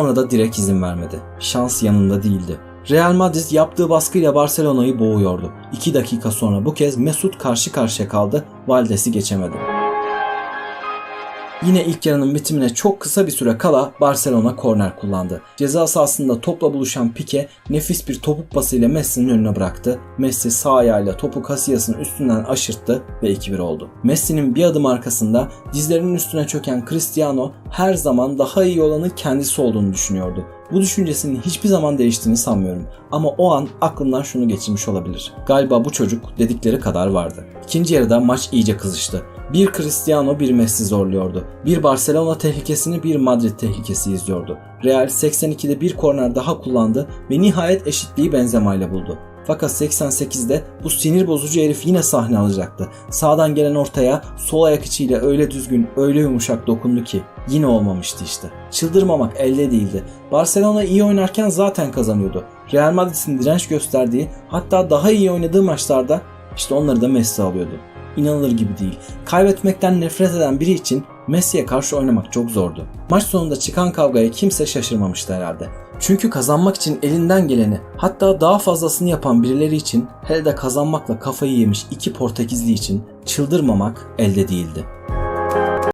Ona da direkt izin vermedi. Şans yanında değildi. Real Madrid yaptığı baskıyla Barcelona'yı boğuyordu. 2 dakika sonra bu kez Mesut karşı karşıya kaldı, Valdes'i geçemedi. Yine ilk yarının bitimine çok kısa bir süre kala Barcelona korner kullandı. Ceza sahasında topla buluşan Pique nefis bir topuk pasıyla Messi'nin önüne bıraktı. Messi sağ ayağıyla topu Casillas'ın üstünden aşırttı ve 2-1 oldu. Messi'nin bir adım arkasında dizlerinin üstüne çöken Cristiano her zaman daha iyi olanı kendisi olduğunu düşünüyordu. Bu düşüncesinin hiçbir zaman değiştiğini sanmıyorum ama o an aklından şunu geçirmiş olabilir. Galiba bu çocuk dedikleri kadar vardı. İkinci yarıda maç iyice kızıştı. Bir Cristiano bir Messi zorluyordu. Bir Barcelona tehlikesini bir Madrid tehlikesi izliyordu. Real 82'de bir korner daha kullandı ve nihayet eşitliği Benzema ile buldu. Fakat 88'de bu sinir bozucu herif yine sahne alacaktı. Sağdan gelen ortaya sol ayak içiyle öyle düzgün, öyle yumuşak dokundu ki yine olmamıştı işte. Çıldırmamak elde değildi. Barcelona iyi oynarken zaten kazanıyordu. Real Madrid'in direnç gösterdiği hatta daha iyi oynadığı maçlarda işte onları da Messi alıyordu. İnanılır gibi değil. Kaybetmekten nefret eden biri için Messi'ye karşı oynamak çok zordu. Maç sonunda çıkan kavgaya kimse şaşırmamıştı herhalde. Çünkü kazanmak için elinden geleni hatta daha fazlasını yapan birileri için hele de kazanmakla kafayı yemiş iki Portekizli için çıldırmamak elde değildi.